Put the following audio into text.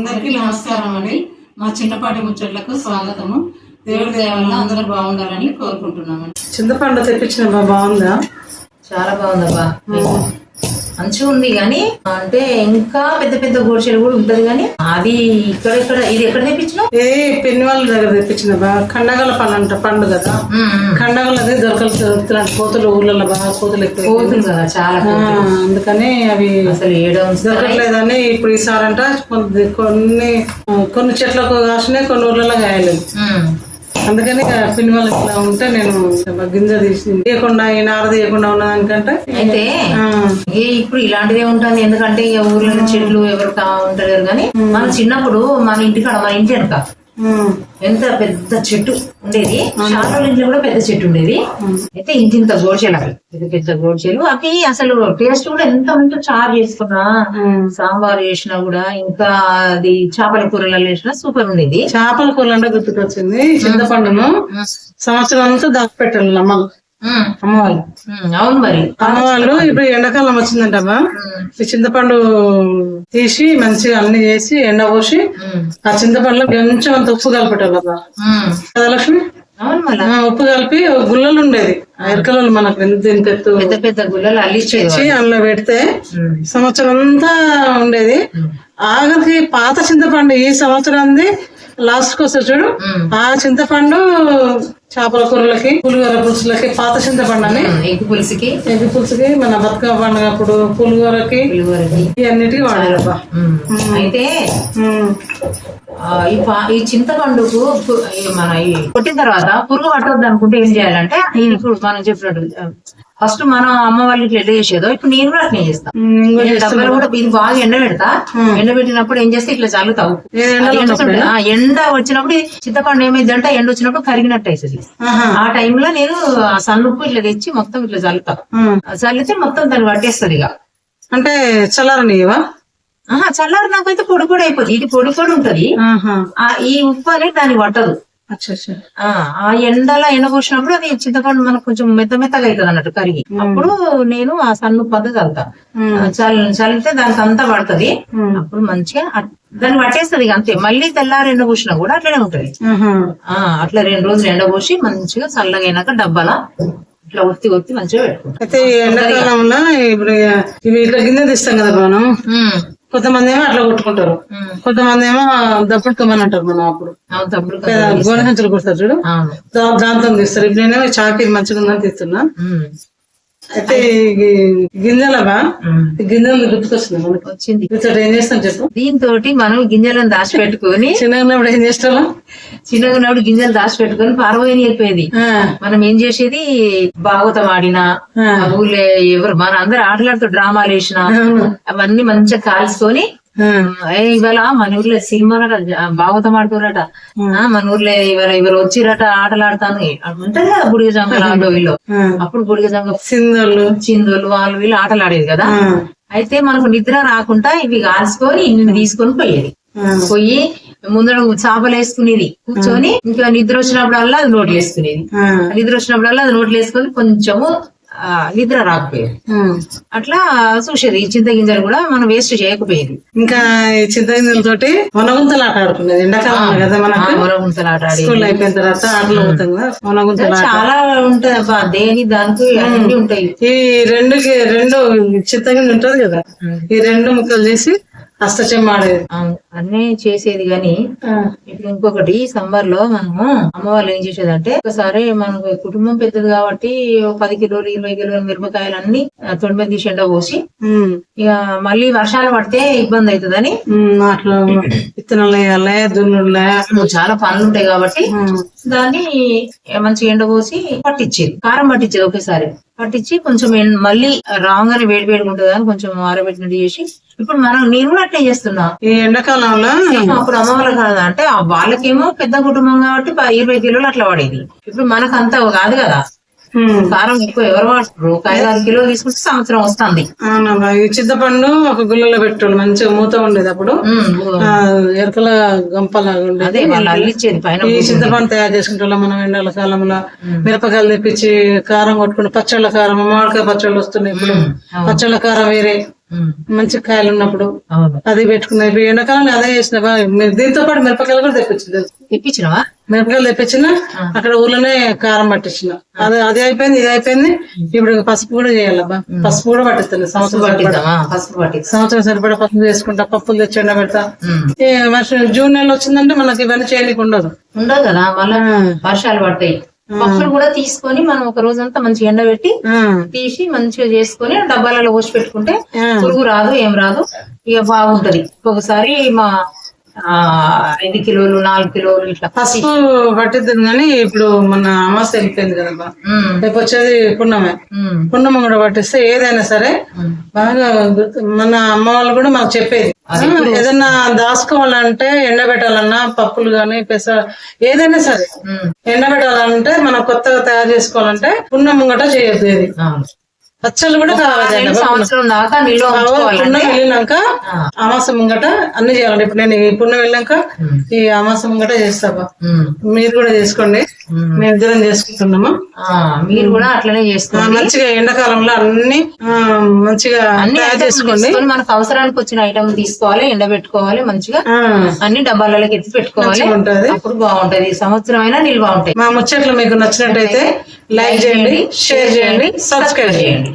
అందరికీ నమస్కారం అండి. మా చిన్నపాటి ముచ్చట్లకు స్వాగతము. దేవుడి దేవల్ల అందరూ బాగుండాలని కోరుకుంటున్నామండి. చింతపండు తెప్పించిన బాగుందా? చాలా బాగుందబ్బా. మంచిగా ఉంది కానీ అంటే ఇంకా పెద్ద పెద్ద గోడ్చెలు కూడా ఉంటది కానీ అది ఇక్కడ ఇక్కడ ఇది ఎక్కడ తెప్పించినావు? ఏ పెళ్ళి వాళ్ళ దగ్గర తెప్పించిన బా కండగల పండు అంట పండు కదా. కండగలది దొరకలు దొరుకుతున్నాయి కోతులు ఊళ్ళలో బాగా కోతులు ఎక్కువ పోతుంది కదా చాలా అందుకని అవి అసలు ఏడ? దొరకట్లేదని ఇప్పుడు ఈసారంట కొన్ని కొన్ని కొన్ని చెట్లకు కాసినాయి కొన్ని ఊర్లలో కాయలేదు. అందుకని వాళ్ళకి ఇట్లా ఉంటే నేను గింజ తీసి తీయకుండా ఈ నార తీయకుండా ఉన్నదానికంటే అయితే ఏ ఇప్పుడు ఇలాంటిదే ఉంటుంది. ఎందుకంటే ఊర్లో చెట్లు ఎవరు ఉంటారు కానీ మన చిన్నప్పుడు మన ఇంటికాడ మన ఇంటి వెనక ఎంత పెద్ద చెట్టు ఉండేది? చాలా ఇంట్లో కూడా పెద్ద చెట్టు ఉండేది. అయితే ఇంత ఇంత గోడ్చెలు అవి. పెద్ద పెద్ద గోడ్చెలు అవి అసలు టేస్ట్ కూడా ఎంత ఉంటో చారు చేసుకున్నా. సాంబార్ చేసినా కూడా ఇంకా అది చేపల కూరలలో చేసినా సూపర్ ఉండేది. చేపల కూర అంటే గుర్తుకొచ్చింది. చింతపండును. సంవత్సరం అంతా దాచిపెట్టాలి ఉమ్, అమ్మ వాళ్ళు ఉమ్, అవును మరి. అమ్మ వాళ్ళు ఇప్పుడు ఎండాకాలం వచ్చిందంటమ్మా. ఈ చింతపండు తీసి మంచిగా అన్ని చేసి ఎండ పోసి ఆ చింతపండులో కొంచెం అంత ఉప్పు కలిపెట్టాలి కదా లక్ష్మి? ఉప్పు కలిపి గుల్లలు ఉండేది. ఎరకలలో మనకు ఎంత పెద్ద పెద్ద గుల్లలు అల్లిచ్చేది తెచ్చి అందులో పెడితే సంవత్సరం అంతా ఉండేది. ఆఖరికి పాత చింతపండు ఈ సంవత్సరంది లాస్ట్కి వస్తుంది చూడు ఆ చింతపండు చేపల కూరలకి పులిహోర పులుసులకి పాత చింతపండు అని ఎగ్గు పులుసుకి. ఎగ్గు పులుసుకి మన బతుకమ్మ పండుగ అప్పుడు అన్నిటికీ వాడారబ్బా ఉమ్, అయితే ఈ పా- ఈ చింతపండుకు మన ఈ కొట్టిన తర్వాత పురుగు పట్టొద్దు అనుకుంటే ఏం చేయాలంటే ఇప్పుడు మనం చెప్పినట్టు ఫస్ట్ మనం అమ్మ వాళ్ళు ఇట్లా ఎట్లా చేసేదో ఇప్పుడు నేను కూడా నేను డబ్బాలు కూడా ఇది బాగా ఎండ పెడతా. ఎండ పెట్టినప్పుడు ఏం చేస్తే ఇట్లా చల్లుతావు. ఎండ వచ్చినప్పుడు చింతపండు ఏమైంది అంటే ఎండ వచ్చినప్పుడు కరిగినట్టు అవుతుంది. ఆ టైంలో నేను ఆ సన్నుప్పు ఇట్లా తెచ్చి మొత్తం ఇట్లా చల్లుతా. చల్లితే మొత్తం దాన్ని పట్టేస్తుంది ఇక. అంటే చల్లారనివా ఆహా చల్లారి నాకైతే పొడి పొడి అయిపోతుంది. ఇది పొడి పొడి ఉంటది. ఈ ఉప్పు అనేది దాన్ని పట్టదు. ఆ ఎండలో ఎండపోసినప్పుడు అది చింతపండు మనకు కొంచెం మెత్త మెత్తగా అవుతుంది అన్నట్టు కరిగి. అప్పుడు నేను ఆ సన్ను ఉమ్. ఆ చల్ చల్లితే దానికి అంతా పడుతుంది. అప్పుడు మంచిగా దాన్ని పట్టేస్తుంది అంతే. మళ్ళీ తెల్లారి ఎండ పోసినా కూడా అట్లనే ఉంటది. అట్లా రెండు రోజులు ఎండ పోసి మంచిగా చల్లగా అయినాక డబ్బాల ఇట్లా ఒత్తి ఒత్తి మంచిగా పెట్టుకుంటా. అయితే ఎండాకాలంలో ఇప్పుడు ఇవి ఇట్లా గిన్నె తీస్తాం కదా మనం. కొంతమంది ఏమో అట్లా కొట్టుకుంటారు. కొంతమంది ఏమో దప్పుడుకోమని అంటారు మనం అప్పుడు. గోనె సంచులు కొడతారు చూడు. దాంతో తీస్తారు. ఇప్పుడు నేనేమో చాకి మంచిగా ఉందని తీస్తున్నా. అయితే గింజలవా? గింజలు వచ్చింది. ఏం చేస్తాం చెప్పు. దీంతో మనం గింజలను దాచిపెట్టుకొని చిన్నగా ఉన్నప్పుడు ఏం చేస్తాం చిన్నగా ఉన్నప్పుడు గింజలు దాచిపెట్టుకొని పారబోయని చెప్పేది మనం ఏం చేసేది? భాగవతం ఆడినా ఊర్లో ఎవరు మన అందరు ఆటలాడుతూ డ్రామాలు వేసినా అవన్నీ మంచిగా కాల్చుకొని ఇవాళ మన ఊర్లో సినిమాలట భాగవతం ఆడుకోరట మన ఊర్లో ఇవాళ ఎవరు వచ్చిరట ఆటలు ఆడతాను. ఉంటది కదా బుడిగ జంగ వీళ్ళు. అప్పుడు బుడిగ జంగ సింధులు చిందులు వాళ్ళు వీళ్ళు ఆటలు ఆడేది కదా? అయితే మనకు నిద్ర రాకుండా ఇవి కాల్చుకొని ఇన్ని తీసుకొని పోయేది. పోయి ముందర చేపలు వేసుకునేది. కూర్చొని ఇంకా నిద్ర వచ్చినప్పుడల్లా అది నోట్లు వేసుకునేది. నిద్ర వచ్చినప్పుడల్లా అది నోట్లు వేసుకొని కొంచెము నిద్ర రాకపోయేది. అట్లా చూసేది. ఈ చింత గింజలు కూడా మనం వేస్ట్ చేయకపోయేది. ఇంకా ఈ చింతగింజలతోటి వనగుంతలు ఆట ఆడుకునేది. ఎండాకాలం కదా మనకు. గుంతలాట ఆడి స్కూల్ అయిపోయిన తర్వాత ఆటలు కదా వనగుంతలు ఆట. చాలా ఉంటది అబ్బా. దేని దానికి అన్ని ఉంటాయి. ఈ రెండు రెండు చింతగింజ ఉంటది కదా. ఈ రెండు ముక్కలు చేసి అష్టచెమ్మ ఆడేది అవును, అన్నీ చేసేది గాని ఇప్పుడు ఇంకొకటి సమ్మర్లో మనము అమ్మ వాళ్ళు ఏం చేసేదంటే ఒకసారి మనకు కుటుంబం పెద్దది కాబట్టి పది కిలోలు ఇరవై కిలోల మిరపకాయలు అన్ని తొడి మీద తీసి ఎండ పోసి ఇక మళ్ళీ వర్షాలు పడితే ఇబ్బంది అవుతుందని అట్లా విత్తనాలు వేయాలి దున్నులే చాలా పనులు ఉంటాయి కాబట్టి దాన్ని మంచిగా ఎండ పోసి పట్టించేది కారం పట్టించేది ఒకేసారి. పట్టించి కొంచెం మళ్ళీ రాగానే వేడి వేడిగా ఉంటుంది అని కొంచెం ఆరబెట్టినట్టు చేసి ఇప్పుడు మనం నేను కూడా అట్లే చేస్తున్నా. ఈ ఎండాకాలంలో? అప్పుడు అమ్మ వాళ్ళకి కాదు అంటే ఆ వాళ్ళకేమో పెద్ద కుటుంబం కాబట్టి ఇరవై కిలోలు అట్లా పడేది. ఇప్పుడు మనకు అంత కాదు కదా. కారం ఎక్కువ ఎవరు వాడరు. ఐదు ఆరు కిలోలు తీసుకుంటే సంవత్సరం వస్తుంది. చింతపండు ఒక గుళ్ళలో పెట్టాడు మంచిగా మూత ఉండేది అప్పుడు. ఆ, ఎరకల గంపలాగా ఉండేది. అల్లిచ్చేది పైన ఈ చింతపండు తయారు చేసుకుంటాం మనం ఎండాల కాలంలో. మిరపకాయలు తెప్పించి కారం కొట్టుకుంటే పచ్చళ్ళ కారం మామిడికాయ పచ్చళ్ళు వస్తున్నాయి ఇప్పుడు. పచ్చళ్ళ కారం వేరే. మంచి కాయలు ఉన్నప్పుడు. అది పెట్టుకున్నాయి. ఇప్పుడు ఎండాకాలం అదే చేసిన దీంతో పాటు మిరపకాయలు కూడా తెప్పించింది. తెప్పించినవా మిరపకాయలు తెప్పించిన అక్కడ ఊర్లోనే కారం పట్టించిన. అది అది అయిపోయింది ఇది అయిపోయింది. ఇప్పుడు పసుపు కూడా చేయాలబ్బా పసుపు కూడా పట్టిస్తుంది సంవత్సరం సంవత్సరం సరిపడా పసుపు చేసుకుంటా పప్పులు తెచ్చి ఎండ పెడతా వర్షం జూన్ నెల వచ్చిందంటే మనకి ఇవన్నీ చేయడానికి ఉండదు. ఉండదు కదా మళ్ళా వర్షాలు పడతాయి. పప్పులు కూడా తీసుకొని మనం ఒక రోజంతా మంచిగా ఎండబెట్టి తీసి మంచిగా చేసుకొని డబ్బాలలో పోసి పెట్టుకుంటే. పురుగు రాదు ఏం రాదు. ఇక బాగుంటది. ఒకసారి మా ఐదు కిలోలు నాలుగు కిలోలు ఇట్లా పసుపు పట్టిద్దాం కానీ ఇప్పుడు మన అమాస వెళ్ళిపోయింది ఉమ్, రేపు వచ్చేది పున్నమే. పున్నమ కూడా పట్టిస్తే ఏదైనా సరే. బాగా మన అమ్మ వాళ్ళు కూడా మాకు చెప్పేది. ఏదన్నా దాచుకోవాలంటే ఎండబెట్టాలన్నా పప్పులు గాని పెసర ఏదైనా సరే. ఎండబెట్టాలంటే మనం కొత్తగా తయారు చేసుకోవాలంటే పున్న ముంగట చేయొద్దు ఇది. పచ్చళ్ళు కూడా సంవత్సరం దాకా పున్న వెళ్ళినాక అమాస ముంగట అన్ని చేయాలండి. ఇప్పుడు నేను ఈ పున్న వెళ్ళాక ఈ అమాస ముంగట చేస్తాబా మీరు కూడా చేసుకోండి. ఉమ్. మేము. ఇద్దరం చేసుకుంటున్నాము. మీరు కూడా అట్లనే చేసుకోండి. మంచిగా ఎండాకాలంలో అన్ని మంచిగా అన్ని చేసుకోండి మనకు అవసరానికి వచ్చిన ఐటమ్ తీసుకోవాలి ఎండబెట్టుకోవాలి మంచిగా అన్ని డబ్బాలలోకి ఎత్తి పెట్టుకోవాలి. అప్పుడు బాగుంటది. ఈ సంవత్సరం అయినా నిల్వ ఉంటాయి. మా ముచ్చట్లు మీకు నచ్చినట్టయితే లైక్ చేయండి షేర్ చేయండి సబ్స్క్రైబ్ చేయండి.